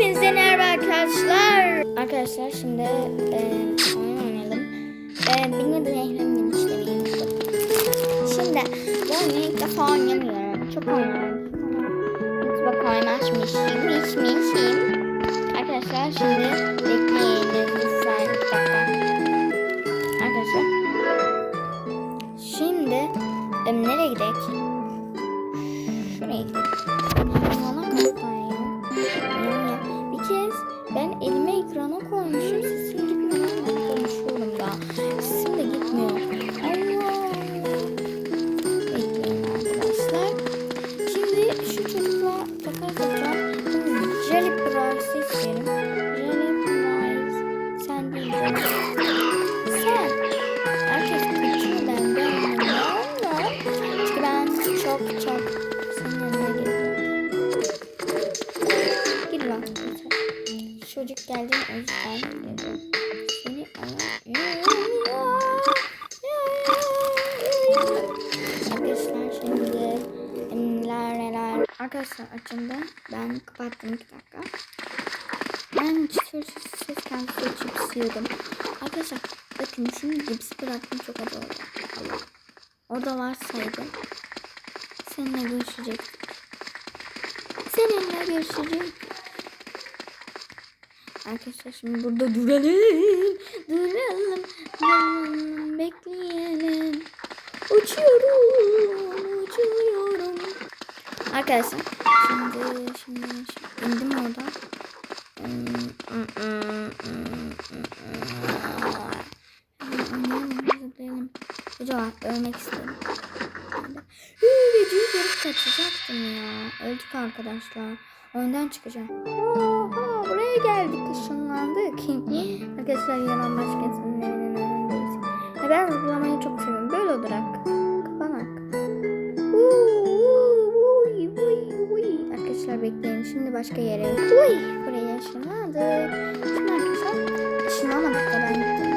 Hepinize merhaba arkadaşlar. Arkadaşlar şimdi e, oyun oynayalım. E, benim adım Ehrem ben işte. Şimdi bu oyunu ilk defa oynamıyorum. Çok oynuyorum. YouTube'a paylaşmışım. Mişmişim. Arkadaşlar şimdi bekleyin. Lütfen. Arkadaşlar. Şimdi e, nereye gidelim? Şuraya gidelim. Çocuk geldi o yüzden geliyorum. Seni Arkadaşlar şimdi neler neler. Arkadaşlar açıldı. Ben kapattım iki dakika. Ben çıtır ses kendisi cips yiyordum. Arkadaşlar bakın şimdi cips bıraktım çok acı oldu. Allah. Orada varsaydı. Seninle görüşecek. Seninle görüşecek. Arkadaşlar şimdi burada duralım. Duralım. Duralım. Bekleyelim. Uçuyorum. Uçuyorum. Arkadaşlar şimdi şimdi, şimdi indim orada. Acaba ölmek istedim. Videoyu görüp kaçacaktım ya. Öldük arkadaşlar. Oyundan çıkacağım. Buraya geldik. Işınlandık. arkadaşlar yalan başkasının evinin önündeyiz. Ya ben zıplamayı çok seviyorum. Böyle olarak. Kapanak. Arkadaşlar bekleyin. Şimdi başka yere. Uy, buraya ışınlandık. Şimdi arkadaşlar ışınlamadık da ben geldim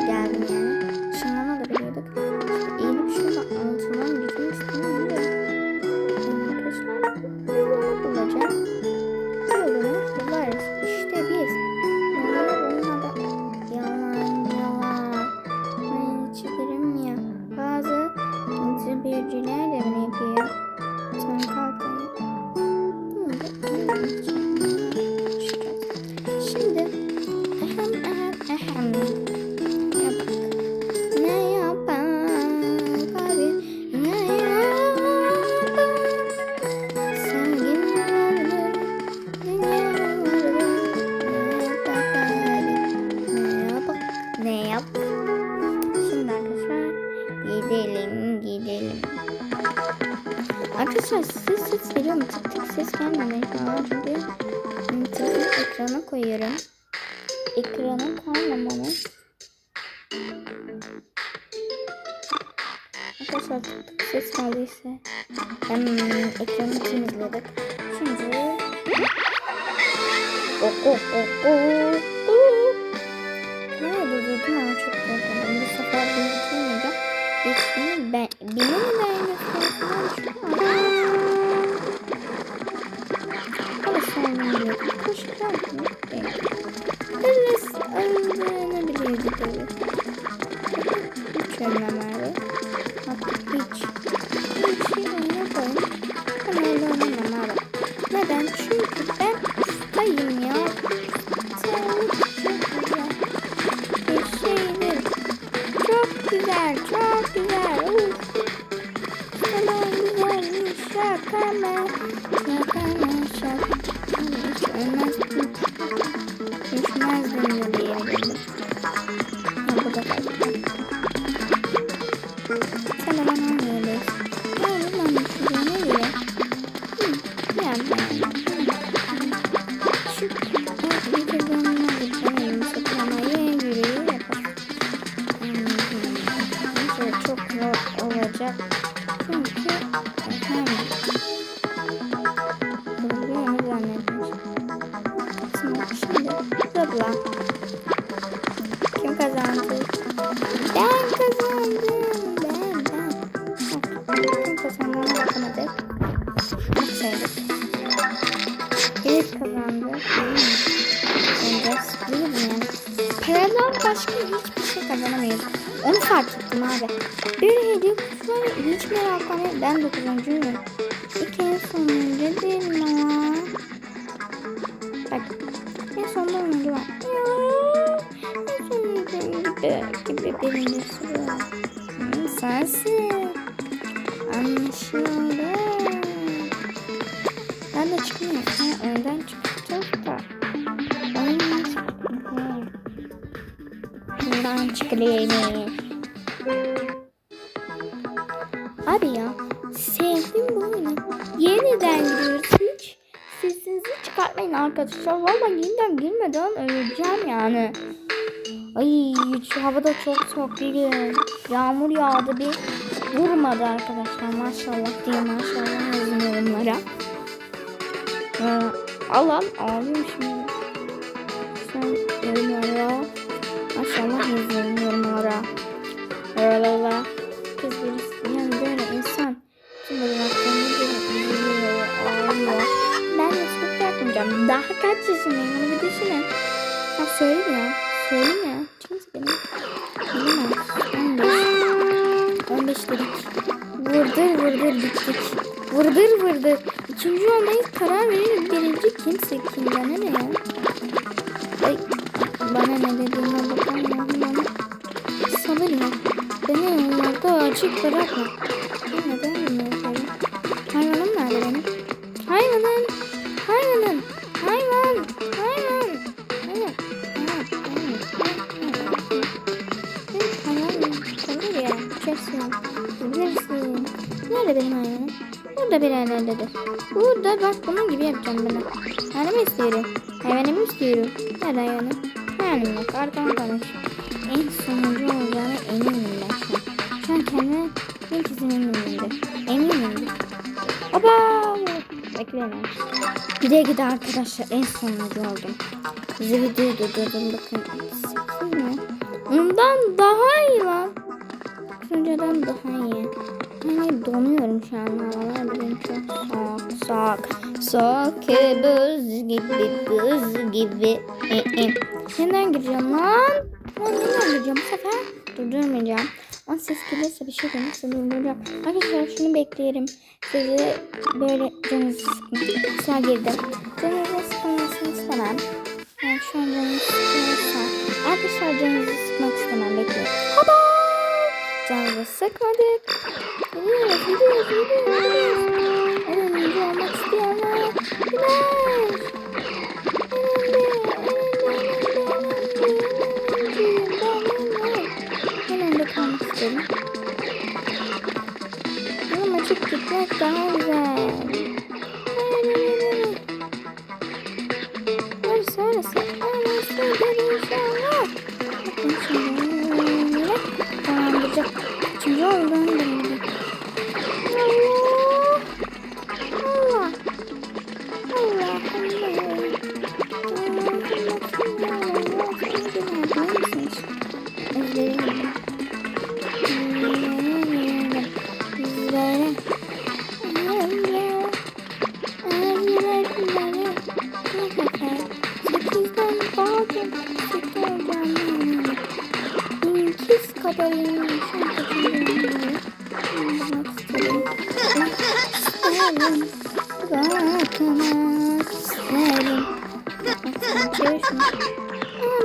gidelim gidelim. Arkadaşlar ses ses geliyor mu? Tık tık ses gelmiyor ekrana çünkü hmm, telefonu ekrana koyuyorum. Ekrana koymamalı. Arkadaşlar tık tık ses geldiyse hem ekranı temizledik. Şimdi ok ok ok ok ok Nereye durdurdum ama çok korkmadım. Bu sefer durdurmayacağım. Geçtiğim ben, benim de aynı Alışanlıyordum. Koşardım. Evet. Öldürülebilirdi tabii. Hiç ölmem abi. Hiç. Hiç şey yapayım. abla. Kim kazandı? Ben kazandım. Ben ben. Kim kazandı? Bakamadık. Aksaydık. İlk kazandı. Önce sıkılıyım ya. Paradan başka hiçbir şey kazanamıyoruz. Onu fark ettim abi. Bir hediye kutusuna hiç meraklanıyor. Ben dokuzuncu muyum? İki sonuncu değil mi? Gibi birincisi var. Hı, sensin. Anlaşıldı. Ben de çıkmıyorum. Ha, önden çıkacağız da. Buradan çıkılayım. Abi ya sevdim bu oyunu. Yeniden giriyoruz hiç. Sesinizi çıkartmayın arkadaşlar. Valla yeniden girmeden öleceğim yani. Ay şu havada çok soğuk bir gün. Yağmur yağdı bir vurmadı arkadaşlar. Maşallah diye maşallah yazın yorumlara. Ee, Allah'ım ağlıyorum şimdi. Sen yorumlara. Maşallah yazıyorum yorumlara. Öyle Kız birisi yani böyle insan. Üzülüyor, ağlıyor. Ben de çok yapmayacağım. Daha kaç yaşındayım bir düşünün. Ya söyle ya. Söyle ya. Benim. Bilemez. 15. 15 dedik. Vurdur vurdur gittik. Vurdur vurdur. İkinci olmayı karar verir. Birinci kimse kim bana ne ya? Ay, bana ne dediğine bakamıyorum bana. Sabır ya. Beni yollarda açık bırakma. Yerlerdedir. Burada bak bunun gibi yapacağım ben. Hayvanımı istiyorum. Hayvanımı istiyorum. Nerede hayvanım? Hayvanım yok. Arkamı konuş. En sonuncu olacağına eminim ben şu an. Şu an kendime bin kesin eminimdir. Eminimdir. Oba! Bekleyin. Gide gide arkadaşlar en sonuncu oldum. Size videoyu durdurdum bakın. Mi? Ondan daha iyi lan. Önceden daha iyi. Yani donuyorum şu an havalar benim çok soğuk soğuk. Soğuk buz gibi buz gibi. E, e. Neden gireceğim lan? Lan neden gireceğim bu sefer? Durdurmayacağım. Ama ses gelirse bir şey demişse durduracağım. Arkadaşlar şunu bekleyelim. Sizi böyle canınızı sıkın. Kısa girdim. Canınızı sıkılmasını istemem. Yani şu an canınızı sıkılırsa. Arkadaşlar canınızı sıkmak istemem. Bekleyin. Haba! Canınızı sıkmadık. Gidiyoruz, gidiyoruz, gidiyoruz. En önce olmak isteyenler. Gider. Hemen kalmak istedim. Ama açık gitmek daha güzel.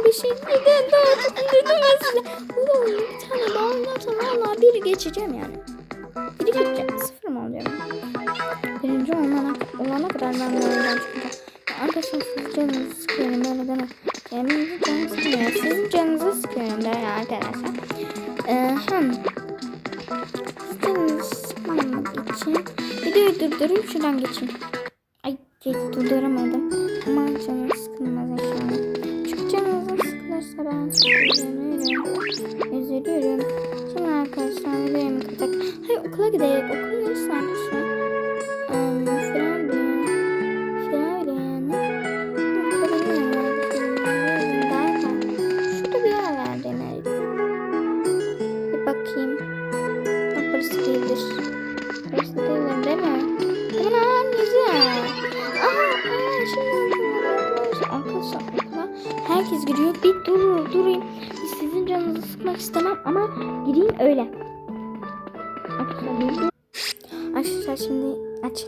Bir şey neden daha oyunu bir tane daha oynarsam valla biri geçeceğim yani. Biri geçeceğim. Sıfır mı olacağım? Birinci olana, olana kadar ben bu oyundan çıkacağım. Arkadaşlar siz canınızı sıkıyorum böyle deme. Kendinizi canınızı sıkmıyor. Sizin canınızı sıkıyorum böyle arkadaşlar. Ee, hem siz canınızı sıkmamak için videoyu durdurayım şuradan geçeyim. Ay durduramadım. Ama canım sıkılmaz inşallah. Çünkü canınızı sıkılırsa ben üzülürüm. Üzülürüm. Şimdi arkadaşlar videoyu kapat. Hayır okula gidelim.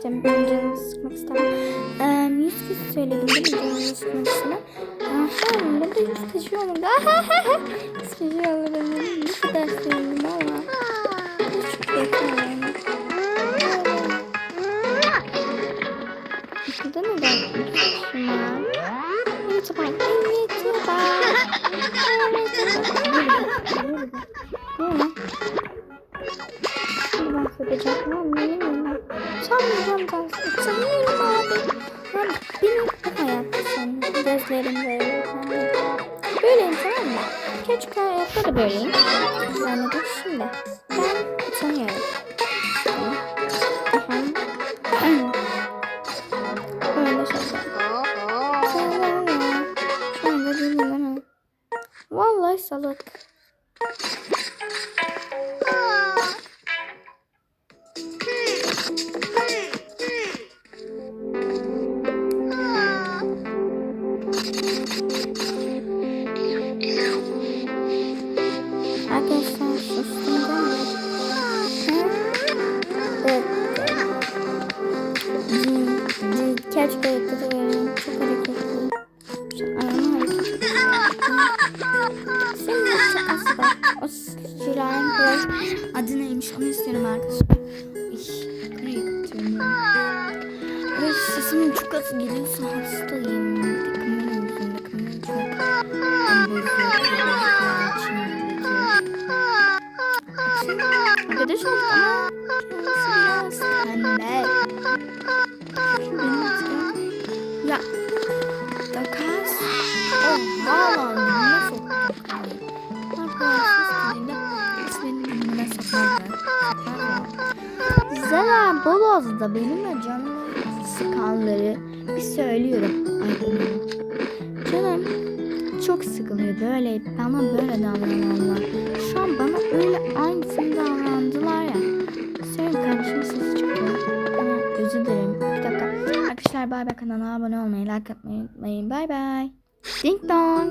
Ben canınızı sıkmak istemem. Ee, yüz kez söyledim değil mi canınızı sıkmak istemem. Aha burada yüz kişi olur. Yüz kişi olurum. Ne kadar sevindim ama. Hiç beklemedim. Burada neden üç kişi var? YouTube'a, YouTube'a. Vallahi Zara Boloz'da benimle canımı sıkanları bir söylüyorum. Canım çok sıkılıyor böyle bana böyle davrananlar. Şu an bana öyle aynısını davrandılar ya. Söyle kardeşim sesi çıktı. Ama özür dilerim. Bir dakika. Arkadaşlar bay bay kanala abone olmayı, like atmayı unutmayın. Bay bay. Ding dong.